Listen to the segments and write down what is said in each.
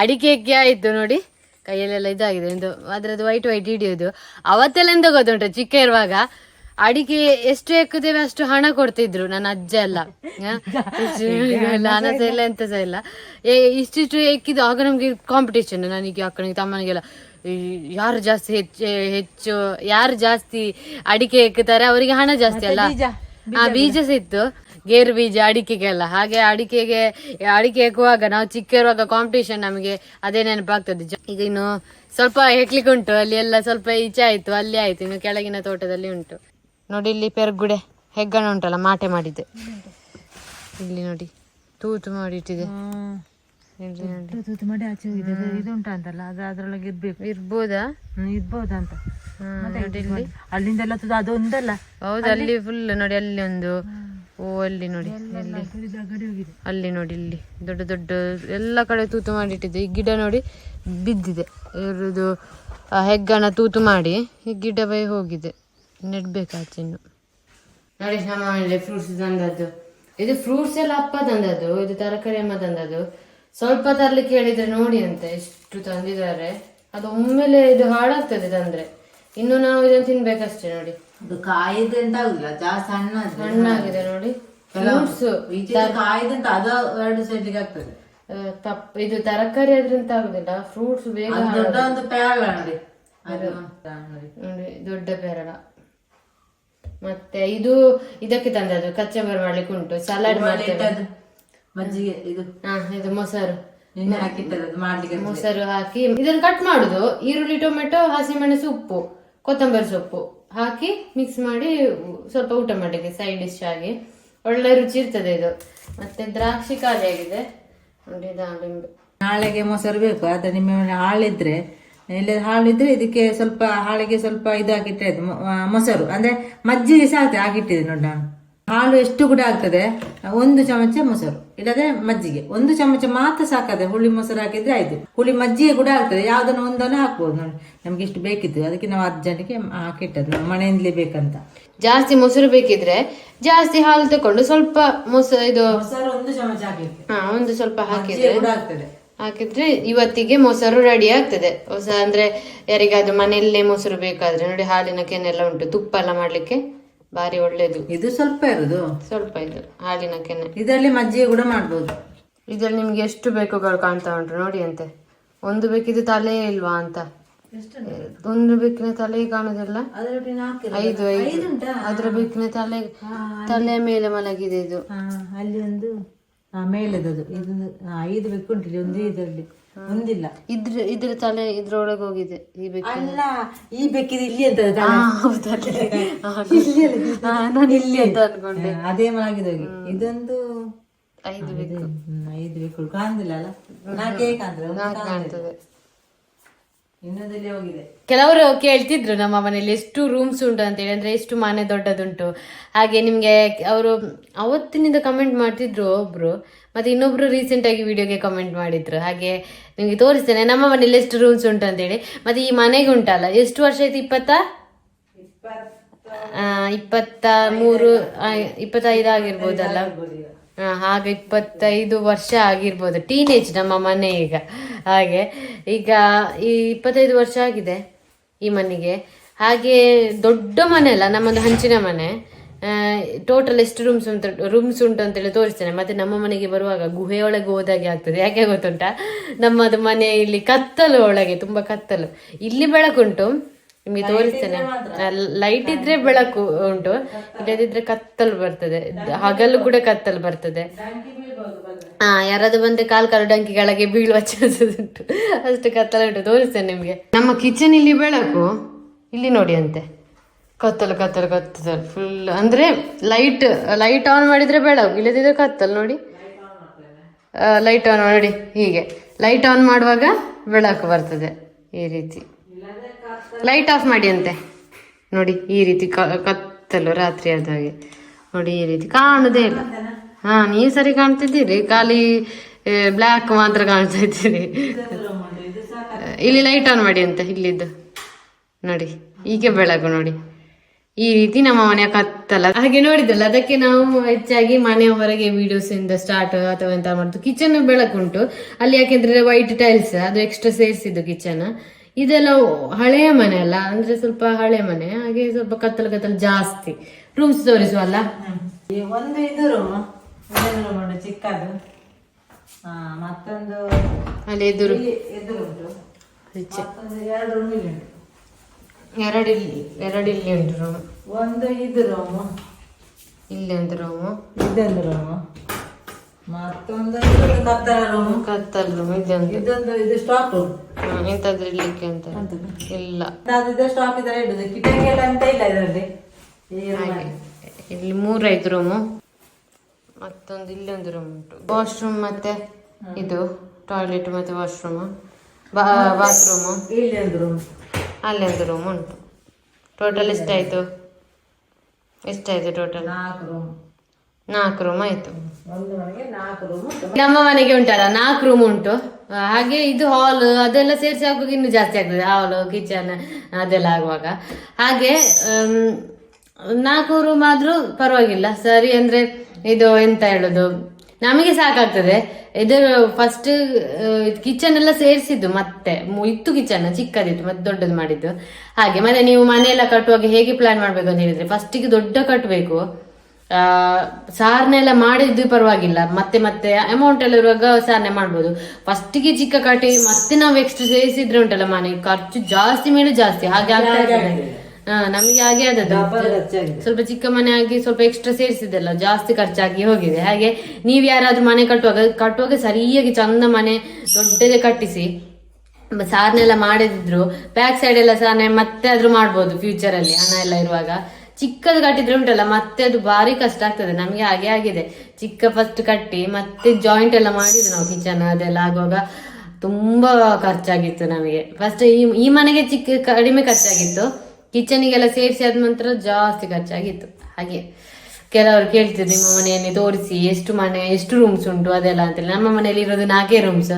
ಅಡಿಕೆಗೆ ಆಯ್ತು ನೋಡಿ. ಕೈಯಲ್ಲೆಲ್ಲ ಇದಾಗಿದೆ. ಒಂದು ಅದ್ರದ್ದು ವೈಟ್ ವೈಟ್ ಹಿಡಿಯೋದು ಅವತ್ತೆಲ್ಲ ಎಂತ ಗೊತ್ತುಂಟು? ಚಿಕ್ಕ ಇರುವಾಗ ಅಡಿಕೆ ಎಷ್ಟು ಎಕ್ಕುತ್ತೇವೆ ಅಷ್ಟು ಹಣ ಕೊಡ್ತಿದ್ರು ನನ್ನ ಅಜ್ಜ ಎಲ್ಲ. ಹಣಸ ಇಲ್ಲ, ಹಣ ಇಲ್ಲ ಎಂತ ಸಹ ಇಲ್ಲ. ಏ ಇಷ್ಟಿಷ್ಟು ಎಕ್ಕಿದ್ದು ಆಗ ನಮ್ಗೆ ಕಾಂಪಿಟೇಷನ್ ನನಗೆ ಅಕ್ಕನಿಗೆ ತಮ್ಮನಿಗೆಲ್ಲ. ಯಾರು ಜಾಸ್ತಿ ಹೆಚ್ಚು ಹೆಚ್ಚು ಯಾರು ಜಾಸ್ತಿ ಅಡಿಕೆ ಎಕ್ಕುತ್ತಾರೆ ಅವರಿಗೆ ಹಣ ಜಾಸ್ತಿ ಅಲ್ಲ? ಹಾ ಬೀಜ ಸಿತ್ತು ಇತ್ತು ಗೇರು ಬೀಜ ಅಡಿಕೆಗೆಲ್ಲ. ಹಾಗೆ ಅಡಿಕೆಗೆ ಅಡಿಕೆ ಹಾಕುವಾಗ ನಾವು ಚಿಕ್ಕ ಇರುವಾಗ ಕಾಂಪಿಟೇಷನ್ ನಮಗೆ ಅದೇ ನೆನಪಾಗ್ತದೆ. ಈಗ ಇನ್ನು ಸ್ವಲ್ಪ ಹೆಕ್ಲಿಕ್ಕೆ ಉಂಟು. ಅಲ್ಲಿ ಎಲ್ಲ ಸ್ವಲ್ಪ ಈಚೆ ಆಯ್ತು ಅಲ್ಲಿ ಆಯ್ತು. ಇನ್ನು ಕೆಳಗಿನ ತೋಟದಲ್ಲಿ ಉಂಟು. ನೋಡಿ ಇಲ್ಲಿ ಪೆರ್ಗುಡೆ ಹೆಗ್ಗಣ ಉಂಟಲ್ಲ ಮಾಟೆ ಮಾಡಿದ್ದೆ. ಇಲ್ಲಿ ನೋಡಿ ತೂತು ಮಾಡಿಟ್ಟಿದೆ. ಇಲ್ಲಿ ತೂತು ಮಾಡಿ ಆಚೆ ಅದು ಅದ್ರೊಳಗೆ ಇರ್ಬೇಕು. ಇರ್ಬೋದಾ? ಇರ್ಬೋದಂತ ಅಲ್ಲಿಂದೆಲ್ಲ ಅದೊಂದಲ್ಲ. ಹೌದು ಅಲ್ಲಿ ಫುಲ್ ನೋಡಿ ಅಲ್ಲಿ ಒಂದು ಓ ಅಲ್ಲಿ ನೋಡಿ ಅಲ್ಲಿ. ಅಲ್ಲಿ ನೋಡಿ ಇಲ್ಲಿ. ದೊಡ್ಡ ದೊಡ್ಡ ಎಲ್ಲ ಕಡೆ ತೂತು ಮಾಡಿಟ್ಟಿದೆ. ಈ ಗಿಡ ನೋಡಿ ಬಿದ್ದಿದೆ. ಇವ್ರದ್ದು ಆ ಹೆಗ್ಗಣ ತೂತು ಮಾಡಿ ಈ ಗಿಡ ಬೈ ಹೋಗಿದೆ. ನೆಡ್ಬೇಕಾಚೆ ಇನ್ನು. ನೋಡಿ ನಮ್ಮ ಮನೇಲಿ ಫ್ರೂಟ್ಸ್ ತಂದದ್ದು. ಇದು ಫ್ರೂಟ್ಸ್ ಎಲ್ಲ ಅಪ್ಪ ತಂದದ್ದು ಇದು ತರಕಾರಿ ಅಮ್ಮ ತಂದದ್ದು. ಸ್ವಲ್ಪ ತರ್ಲಿಕ್ಕೆ ಹೇಳಿದ್ರೆ ನೋಡಿ ಅಂತ ಎಷ್ಟು ತಂದಿದ್ದಾರೆ. ಅದು ಒಮ್ಮೆಲೆ ಇದು ಹಾಳಾಗ್ತದೆ ತಂದ್ರೆ. ಇನ್ನು ನಾವು ಇದನ್ನು ತಿನ್ಬೇಕಷ್ಟೇ ನೋಡಿ. ಅದು ಕಾಯಿದೆ ಅಂತ ಆಗುದಿಲ್ಲ ಜಾಸ್ತಿ ಸಣ್ಣ ಹಣ್ಣಾಗಿದೆ ನೋಡಿ. ಫ್ರೂಟ್ಸ್ ಕಾಯಿದೆ ಅಂತ ಅದು ಎರಡು ಸೈಡ್ಗೆ ಆಗ್ತದೆ. ತಪ್ಪ ಇದು ತರಕಾರಿ ಅದ್ರಿಂದ ಆಗುದಿಲ್ಲ ಫ್ರೂಟ್ಸ್ ಬೇಗ ಅದು ದೊಡ್ಡ ಒಂದು ಪ್ಯಾಳ ನೋಡಿ. ಅದು ನೋಡಿ. ನೋಡಿ ದೊಡ್ಡ ಪೇರಳ ಮತ್ತೆ ಇದು ಇದಕ್ಕೆ ತಂದದ್ದು ಕಚ್ಚಂಬರ್ ಮಾಡ್ಲಿಕ್ಕೆ ಉಂಟು ಸಲಾಡ್ ಮಾಡ್ತೇವೆ. ಮಜ್ಜಿಗೆ ಇದು. ಹಾ ಇದು ಮೊಸರು. ನಿನ್ನೆ ಹಾಕಿಟ್ಟದ್ದು ಅದು ಮಾಡ್ಲಿಕ್ಕೆ ಮೊಸರು ಹಾಕಿ ಇದನ್ನು ಕಟ್ ಮಾಡುದು ಈರುಳ್ಳಿ ಟೊಮೆಟೊ ಹಸಿಮೆಣಸು ಉಪ್ಪು ಕೊತ್ತಂಬರಿ ಸೊಪ್ಪು. ಹಾಕಿ ಮಿಕ್ಸ್ ಮಾಡಿ ಸ್ವಲ್ಪ ಊಟ ಮಾಡಲಿಕ್ಕೆ ಸೈಡ್ ಡಿಶ್ ಆಗಿ. ಒಳ್ಳೆ ರುಚಿ ಇರ್ತದೆ ಇದು. ಮತ್ತೆ ದ್ರಾಕ್ಷಿ ಖಾಲಿ ಆಗಿದೆ. ನೋಡಿ ನಾಳೆಗೆ ಮೊಸರು ಬೇಕು ಆದ್ರೆ ನಿಮ್ಮ ಹಾಳಿದ್ರೆ ಇಲ್ಲ ಹಾಳಿದ್ರೆ ಇದಕ್ಕೆ ಸ್ವಲ್ಪ ಹಾಳಿಗೆ ಸ್ವಲ್ಪ ಇದು ಮೊಸರು. ಅಂದ್ರೆ ಮಜ್ಜಿಗೆ ಆಗ್ತದೆ ಹಾಕಿಟ್ಟಿದೆ ನೋಡಿ ಹಾಲು ಎಷ್ಟು ಕೂಡ ಆಗ್ತದೆ. ಒಂದು ಚಮಚ ಮೊಸರು ಇಲ್ಲದೆ ಮಜ್ಜಿಗೆ. ಒಂದು ಚಮಚ ಮಾತ್ರ ಸಾಕದೆ ಹುಳಿ ಮೊಸರು ಹಾಕಿದ್ರೆ ಆಯ್ತು. ಹುಳಿ ಮಜ್ಜಿಗೆ ಕೂಡ ಆಗ್ತದೆ. ಯಾವ್ದನ್ನು ಒಂದನ್ನು ಹಾಕ್ಬೋದು ನೋಡಿ. ನಮ್ಗೆ ಇಷ್ಟು ಬೇಕಿತ್ತು. ಅದಕ್ಕೆ ನಾವು ಅರ್ಜೆಂಟ್ಗೆ ಹಾಕಿಟ್ಟದ್ದು ನಾವು ಮನೆಯಿಂದಲೇ ಬೇಕಂತ. ಜಾಸ್ತಿ ಮೊಸರು ಬೇಕಿದ್ರೆ ಜಾಸ್ತಿ ಹಾಲು ತಕೊಂಡು ಸ್ವಲ್ಪ ಮೊಸರು ಇದು ಮೊಸರು ಒಂದು ಚಮಚ ಹಾ ಒಂದು ಸ್ವಲ್ಪ ಹಾಕಿದ್ರೆ ಕೂಡ ಆಗ್ತದೆ. ಹಾಕಿದ್ರೆ ಇವತ್ತಿಗೆ ಮೊಸರು ರೆಡಿ ಆಗ್ತದೆ. ಹೊಸ ಅಂದ್ರೆ ಯಾರಿಗಾದ್ರೂ ಮನೆಯಲ್ಲೇ ಮೊಸರು ಬೇಕಾದ್ರೆ ನೋಡಿ ಹಾಲಿನ ಕೆನೆಲ್ಲ ಉಂಟು. ತುಪ್ಪ ಎಲ್ಲ ಮಾಡ್ಲಿಕ್ಕೆ. ಭಾರಿ ಒಳ್ಳೇದು. ಇದು ಸ್ವಲ್ಪ ಇರುದು. ಸ್ವಲ್ಪ ಇದು ಹಾಲಿನ ಕೆನೆ. ಇದರಲ್ಲಿ ಮಜ್ಜಿಗೆ ಕೂಡ ಮಾಡ್ಬೋದು. ಇದ್ರಲ್ಲಿ ನಿಮ್ಗೆ ಎಷ್ಟು ಬೇಕುಗಳು ಕಾಣ್ತಾ ಉಂಟು ನೋಡಿ ಅಂತೆ. ಒಂದು ಬೇಕಿದ್ದು ತಲೆ ಇಲ್ವಾ ಅಂತ. ಒಂದು ಬೇಕಿನ ತಲೆ ಕಾಣುದಿಲ್ಲ. ಐದು ಐದು. ಅದ್ರ ಬೇಕಿನ ತಲೆ ತಲೆ ಮೇಲೆ ಮಲಗಿದೆ ಇದು. ಅಲ್ಲಿ ಒಂದು ಮೇಲೆದದು. ಇದು ಐದು ಬೆಕ್ಕು ಉಂಟು ಇಲ್ಲಿ. ಒಂದೇ ಇದರಲ್ಲಿ. ಒಂದಿಲ್ಲ. ಇದ್ರ ಇದ್ರ ತಲೆ ಇದ್ರೊಳಗೆ ಹೋಗಿದೆ. ಈ ಬೆಕ್ಕು ಅಲ್ಲ ಈ ಬೆಕ್ಕಿದ ಇಲ್ಲಿ ಅಂತ. ನಾನು ಇಲ್ಲಿ ಅಂತ ಅನ್ಕೊಂಡೆ. ಅದೇ ಹೋಗಿ. ಇದೊಂದು ಐದು ಬೆಕ್ಕು. ಐದು ಬೆಕ್ಕು. ಕಾಣುದಿಲ್ಲ ಅಲ್ಲ? ನಾಲ್ಕೇ ಕಾಣ್ತದೆ. ಕಾಣ್ತದೆ. ಇನ್ನೊಂದಲ್ಲಿ ಹೋಗಿದೆ. ಕೆಲವರು ಕೇಳ್ತಿದ್ರು ನಮ್ಮ ಮನೆಯಲ್ಲಿ ಎಷ್ಟು ರೂಮ್ಸ್ ಉಂಟು ಅಂತೇಳಿ ಅಂದ್ರೆ ಎಷ್ಟು ಮನೆ ದೊಡ್ಡದುಂಟು. ಹಾಗೆ ನಿಮ್ಗೆ ಅವರು ಅವತ್ತಿನಿಂದ ಕಮೆಂಟ್ ಮಾಡ್ತಿದ್ರು ಒಬ್ರು ಮತ್ತೆ ಇನ್ನೊಬ್ರು ರೀಸೆಂಟ್ ಆಗಿ ವಿಡಿಯೋಗೆ ಕಮೆಂಟ್ ಮಾಡಿದ್ರು. ಹಾಗೆ ನಿಮ್ಗೆ ತೋರಿಸ್ತೇನೆ ನಮ್ಮ ಮನೇಲಿ ಎಷ್ಟು ರೂಮ್ಸ್ ಉಂಟು ಅಂತೇಳಿ ಮತ್ತೆ ಈ ಮನೆಗೆ ಉಂಟಲ್ಲ ಎಷ್ಟು ವರ್ಷ ಆಯ್ತು ಇಪ್ಪತ್ತ? ಇಪ್ಪತ್ತ ಮೂರು ಇಪ್ಪತ್ತೈದು ಆಗಿರ್ಬೋದಲ್ಲ? ಹಾಗೆ ಇಪ್ಪತ್ತೈದು ವರ್ಷ ಆಗಿರ್ಬೋದು ಟೀನೇಜ್ ನಮ್ಮ ಮನೆ ಈಗ. ಹಾಗೆ, ಈಗ ಈ ಇಪ್ಪತ್ತೈದು ವರ್ಷ ಆಗಿದೆ ಈ ಮನೆಗೆ. ಹಾಗೆ ದೊಡ್ಡ ಮನೆ ಅಲ್ಲ, ನಮ್ಮದು ಹಂಚಿನ ಮನೆ. ಟೋಟಲ್ ಎಷ್ಟು ರೂಮ್ಸ್ ಉಂಟು ರೂಮ್ಸ್ ಉಂಟು ಅಂತೇಳಿ ತೋರಿಸ್ತೇನೆ. ಮತ್ತೆ ನಮ್ಮ ಮನೆಗೆ ಬರುವಾಗ ಗುಹೆಯೊಳಗೆ ಹೋದಾಗೆ ಆಗ್ತದೆ. ಯಾಕೆ ಗೊತ್ತುಂಟ? ನಮ್ಮದು ಮನೆ ಇಲ್ಲಿ ಕತ್ತಲು ಒಳಗೆ, ತುಂಬಾ ಕತ್ತಲು. ಇಲ್ಲಿ ಬೆಳಕುಂಟು ನಿಮ್ಗೆ ತೋರಿಸ್ತೇನೆ. ಲೈಟ್ ಇದ್ರೆ ಬೆಳಕು ಉಂಟು. ಇಲ್ಲದಿದ್ರೆ ಕತ್ತಲು ಬರ್ತದೆ. ಹಗಲು ಕೂಡ ಕತ್ತಲು ಬರ್ತದೆ. ಹಾ ಯಾರಾದ್ರೂ ಬಂದ್ರೆ ಕಾಲ್ ಕಾಲು ಡಂಕಿ ಕೆಳಗೆ ಬೀಳುವ ಚಾನ್ಸಸ್ ಉಂಟು. ಅಷ್ಟು ಕತ್ತಲು ಉಂಟು. ತೋರಿಸ್ತೇನೆ ನಿಮಗೆ. ನಮ್ಮ ಕಿಚನ್ ಇಲ್ಲಿ ಬೆಳಕು ಇಲ್ಲಿ ನೋಡಿ ಅಂತೆ. ಕತ್ತಲು ಕತ್ತಲು ಕತ್ತಲು. ಫುಲ್ ಅಂದ್ರೆ ಲೈಟ್ ಲೈಟ್ ಆನ್ ಮಾಡಿದ್ರೆ ಬೆಳಕು ಇಲ್ಲದಿದ್ರೆ ಕತ್ತಲು ನೋಡಿ. ಲೈಟ್ ಆನ್ ಮಾಡಿ ಹೀಗೆ. ಲೈಟ್ ಆನ್ ಮಾಡುವಾಗ ಬೆಳಕು ಬರ್ತದೆ ಈ ರೀತಿ. ಲೈಟ್ ಆಫ್ ಮಾಡಿ ಅಂತೆ ನೋಡಿ, ಈ ರೀತಿ ಕತ್ತಲು ರಾತ್ರಿ ಆದ ಹಾಗೆ ನೋಡಿ, ಈ ರೀತಿ ಕಾಣುದೇ ಇಲ್ಲ. ಹಾ, ನೀವು ಸರಿ ಕಾಣ್ತಿದ್ದೀರಿ? ಖಾಲಿ ಬ್ಲ್ಯಾಕ್ ಮಾತ್ರ ಕಾಣ್ತಾ ಇದ್ದೀರಿ. ಇಲ್ಲಿ ಲೈಟ್ ಆನ್ ಮಾಡಿ ಅಂತ ಇಲ್ಲಿದ್ದು. ನೋಡಿ, ಹೀಗೆ ಬೆಳಕು ನೋಡಿ. ಈ ರೀತಿ ನಮ್ಮ ಮನೆಯ ಕತ್ತಲ. ಹಾಗೆ ನೋಡಿದಲ್ಲ ಅದಕ್ಕೆ ನಾವು ಹೆಚ್ಚಾಗಿ ಮನೆಯ ಹೊರಗೆ ವಿಡಿಯೋಸ್ ಇಂದ ಸ್ಟಾರ್ಟ್ ಅಥವಾ ಎಂತ ಮಾಡುದು. ಕಿಚನ್ ಬೆಳಕುಂಟು ಅಲ್ಲಿ ಯಾಕೆಂದ್ರೆ ವೈಟ್ ಟೈಲ್ಸ್ ಅದು ಎಕ್ಸ್ಟ್ರಾ ಸೇರಿಸಿದ್ದು ಕಿಚನ್ ಇದೆಲ್ಲ ಹಳೆಯ ಮನೆ ಅಲ್ಲ ಅಂದ್ರೆ ಸ್ವಲ್ಪ ಹಳೆ ಮನೆ ಹಾಗೆ ಸ್ವಲ್ಪ ಕತ್ತಲು ಕತ್ತಲು ಜಾಸ್ತಿ. ರೂಮ್ಸ್ ತೋರಿಸುವಲ್ಲ? ಒಂದು ಇದು ರೂಮ್ ರೂಮ್ ಉಂಟು ಚಿಕ್ಕದು. ಮತ್ತೊಂದು ಅಲ್ಲಿ ಎದುರು. ಎದುರು ಉಂಟು. ಎರಡು ರೂಮ್ ಇಲ್ಲಿ ಉಂಟು. ಎರಡು ಇಲ್ಲಿ ಎರಡು ಇಲ್ಲಿ ಉಂಟು ರೂಮ್ ಒಂದು ಇದು ರೂಮ್ ಇಲ್ಲಿ ಒಂದು ರೂಮ್ ಇದೊಂದು ರೂಮ್ ಮತ್ತೊಂದು ಕತ್ತಲ ರೂಮ್ ಕತ್ತಲ್ ರೂಮ್ ಇದೊಂದು ಇದೊಂದು ಇದು ಸ್ಟಾಕ್ ರೂಮ್ ಎಂತಾದ್ರೂ ಇರ್ಲಿಕ್ಕೆ ಅಂತ. ಇಲ್ಲ. ಅದಿದೆ ಸ್ಟಾಕ್ ಇದೆಲ್ಲ ಇಡುದು. ಕಿಟಕಿ ಎಲ್ಲ ಅಂತ ಇಲ್ಲ ಇದರಲ್ಲಿ. ಇಲ್ಲಿ ಮೂರೈದು ರೂಮು ಮತ್ತೊಂದು ಇಲ್ಲೊಂದು ರೂಮ್ ಉಂಟು. ವಾಶ್ರೂಮ್ ಮತ್ತೆ ಇದು ಟಾಯ್ಲೆಟ್ ಮತ್ತೆ ವಾಶ್ರೂಮ್ ಬಾತ್ರೂಮು ಇಲ್ಲಿ ಒಂದು ರೂಮ್ ಅಲ್ಲಿ ಒಂದು ರೂಮ್ ಉಂಟು. ಟೋಟಲ್ ಎಷ್ಟಾಯ್ತು? ಎಷ್ಟಾಯ್ತು ಟೋಟಲ್ ನಾಲ್ಕು ರೂಮ್ ನಾಲ್ಕು ರೂಮ್ ಆಯ್ತು. ನಮ್ಮ ಮನೆಗೆ ಉಂಟಲ್ಲ ನಾಲ್ಕು ರೂಮ್ ಉಂಟು. ಹಾಗೆ ಇದು ಹಾಲ್ ಅದೆಲ್ಲ ಸೇರಿಸಿ ಹಾಕುವಾಗ ಇನ್ನು ಜಾಸ್ತಿ ಆಗ್ತದೆ. ಹಾಲ್ ಕಿಚನ್ ಅದೆಲ್ಲ ಆಗುವಾಗ. ಹಾಗೆ ನಾಲ್ಕು ರೂಮ್ ಆದ್ರೂ ಪರವಾಗಿಲ್ಲ. ಸರಿ ಅಂದ್ರೆ ಇದು ಎಂತ ಹೇಳುದು? ನಮಗೆ ಸಾಕಾಗ್ತದೆ. ಇದು ಫಸ್ಟ್ ಕಿಚನ್ ಎಲ್ಲ ಸೇರಿಸಿದ್ದು ಮತ್ತೆ. ಇತ್ತು ಕಿಚನ್ ಚಿಕ್ಕದಿತ್ತು ಮತ್ತೆ ದೊಡ್ಡದು ಮಾಡಿದ್ದು. ಹಾಗೆ ಮತ್ತೆ ನೀವು ಮನೆಯೆಲ್ಲ ಕಟ್ಟುವಾಗ ಹೇಗೆ ಪ್ಲಾನ್ ಮಾಡ್ಬೇಕು ಅಂತ ಹೇಳಿದ್ರೆ ಫಸ್ಟಿಗೆ ದೊಡ್ಡ ಕಟ್ಟಬೇಕು. ಸಾರ್ನೆಲ್ಲ ಮಾಡಿದ್ದು ಪರವಾಗಿಲ್ಲ. ಮತ್ತೆ ಮತ್ತೆ ಅಮೌಂಟ್ ಎಲ್ಲ ಇರುವಾಗ ಸಾರ್ನೆ ಮಾಡ್ಬೋದು. ಫಸ್ಟಿಗೆ ಚಿಕ್ಕ ಕಟ್ಟಿ ಮತ್ತೆ ನಾವು ಎಕ್ಸ್ಟ್ರಾ ಸೇರಿಸಿದ್ರೆ ಉಂಟಲ್ಲ ಮನೆ ಖರ್ಚು ಜಾಸ್ತಿ ಮೇಲೆ ಜಾಸ್ತಿ ಹಾಗೆ ಆಗ್ತಾ ಇರ್ತದೆ. ಹಾ ನಮಗೆ ಹಾಗೆ ಆದದ್ದು. ಸ್ವಲ್ಪ ಚಿಕ್ಕ ಮನೆ ಆಗಿ ಸ್ವಲ್ಪ ಎಕ್ಸ್ಟ್ರಾ ಸೇರಿಸಿದೆಲ್ಲ ಜಾಸ್ತಿ ಖರ್ಚಾಗಿ ಹೋಗಿದೆ. ಹಾಗೆ ನೀವ್ ಯಾರಾದ್ರೂ ಮನೆ ಕಟ್ಟುವಾಗ ಕಟ್ಟುವಾಗ ಸರಿಯಾಗಿ ಚಂದ ಮನೆ ದೊಡ್ಡದೇ ಕಟ್ಟಿಸಿ. ಸಾರ್ನೆಲ್ಲ ಮಾಡಿದ್ರು ಬ್ಯಾಕ್ ಸೈಡ್ ಎಲ್ಲ ಸಾರ್ನೆ ಮತ್ತೆ ಆದ್ರೂ ಮಾಡ್ಬೋದು ಫ್ಯೂಚರ್ ಅಲ್ಲಿ ಹಣ ಎಲ್ಲ ಇರುವಾಗ. ಚಿಕ್ಕದು ಕಟ್ಟಿದ್ರೆ ಉಂಟಲ್ಲ, ಮತ್ತೆ ಅದು ಭಾರಿ ಕಷ್ಟ ಆಗ್ತದೆ, ನಮಗೆ ಹಾಗೆ ಆಗಿದೆ. ಚಿಕ್ಕ ಫಸ್ಟ್ ಕಟ್ಟಿ, ಮತ್ತೆ ಜಾಯಿಂಟ್ ಎಲ್ಲ ಮಾಡಿದ್ವಿ ನಾವು ಕಿಚನ್ ಅದೆಲ್ಲ ಆಗುವಾಗ ತುಂಬಾ ಖರ್ಚಾಗಿತ್ತು ನಮಗೆ. ಫಸ್ಟ್ ಈ ಈ ಮನೆಗೆ ಚಿಕ್ಕ, ಕಡಿಮೆ ಖರ್ಚಾಗಿತ್ತು. ಕಿಚನಿಗೆಲ್ಲ ಸೇರಿಸಿ ಆದ ನಂತರ ಜಾಸ್ತಿ ಖರ್ಚಾಗಿತ್ತು. ಹಾಗೆ ಕೆಲವರು ಕೇಳ್ತಿದ್ರು, ನಿಮ್ಮ ಮನೆಯಲ್ಲಿ ತೋರಿಸಿ, ಎಷ್ಟು ಮನೆ, ಎಷ್ಟು ರೂಮ್ಸ್ ಉಂಟು ಅದೆಲ್ಲ ಅಂತೇಳಿ ನಮ್ಮ ಮನೆಯಲ್ಲಿ ಇರೋದು ನಾಲ್ಕೇ ರೂಮ್ಸ್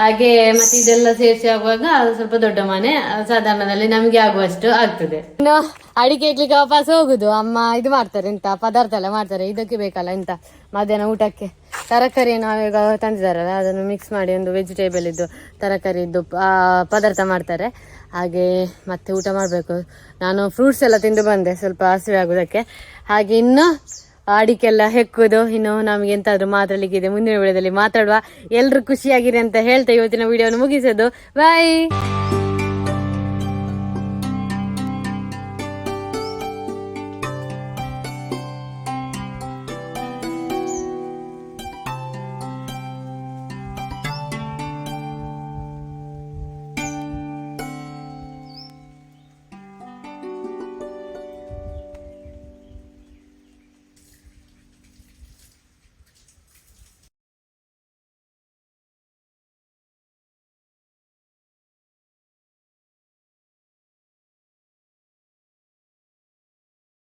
ಹಾಗೆ ಮತ್ತೆ ಇದೆಲ್ಲ ಸೇರಿಸಿ ಆಗುವಾಗ ಸ್ವಲ್ಪ ದೊಡ್ಡ ಮನೆ ಸಾಧಾರಣದಲ್ಲಿ ನಮಗೆ ಆಗುವಷ್ಟು ಆಗ್ತದೆ. ಇನ್ನು ಅಡಿಕೆ ಇಡ್ಲಿಕ್ಕೆ ವಾಪಸ್ ಹೋಗುದು. ಅಮ್ಮ ಇದು ಮಾಡ್ತಾರೆ ಎಂತ, ಪದಾರ್ಥ ಎಲ್ಲ ಮಾಡ್ತಾರೆ. ಇದಕ್ಕೆ ಬೇಕಲ್ಲ ಎಂತ, ಮಧ್ಯಾಹ್ನ ಊಟಕ್ಕೆ. ತರಕಾರಿ ನಾವೀಗ ತಂದಿದ್ದಾರಲ್ಲ, ಅದನ್ನು ಮಿಕ್ಸ್ ಮಾಡಿ ಒಂದು ವೆಜಿಟೇಬಲ್ ಇದ್ದು, ತರಕಾರಿ ಇದ್ದು ಪದಾರ್ಥ ಮಾಡ್ತಾರೆ. ಹಾಗೆ ಮತ್ತೆ ಊಟ ಮಾಡಬೇಕು. ನಾನು ಫ್ರೂಟ್ಸ್ ಎಲ್ಲ ತಿಂದು ಬಂದೆ, ಸ್ವಲ್ಪ ಹಸಿವೆ ಆಗೋದಕ್ಕೆ. ಹಾಗೆ ಇನ್ನು ಅಡಿಕೆಲ್ಲ ಹೆಕ್ಕುದು. ಇನ್ನು ನಮ್ಗೆ ಎಂತಾದ್ರೂ ಇದೆ ಮುಂದಿನ ವಿಡಿಯೋದಲ್ಲಿ ಮಾತಾಡುವ. ಎಲ್ರು ಖುಷಿಯಾಗಿರಿ ಅಂತ ಹೇಳ್ತಾ ಇವತ್ತಿನ ವಿಡಿಯೋನ ಮುಗಿಸೋದು. ಬಾಯ್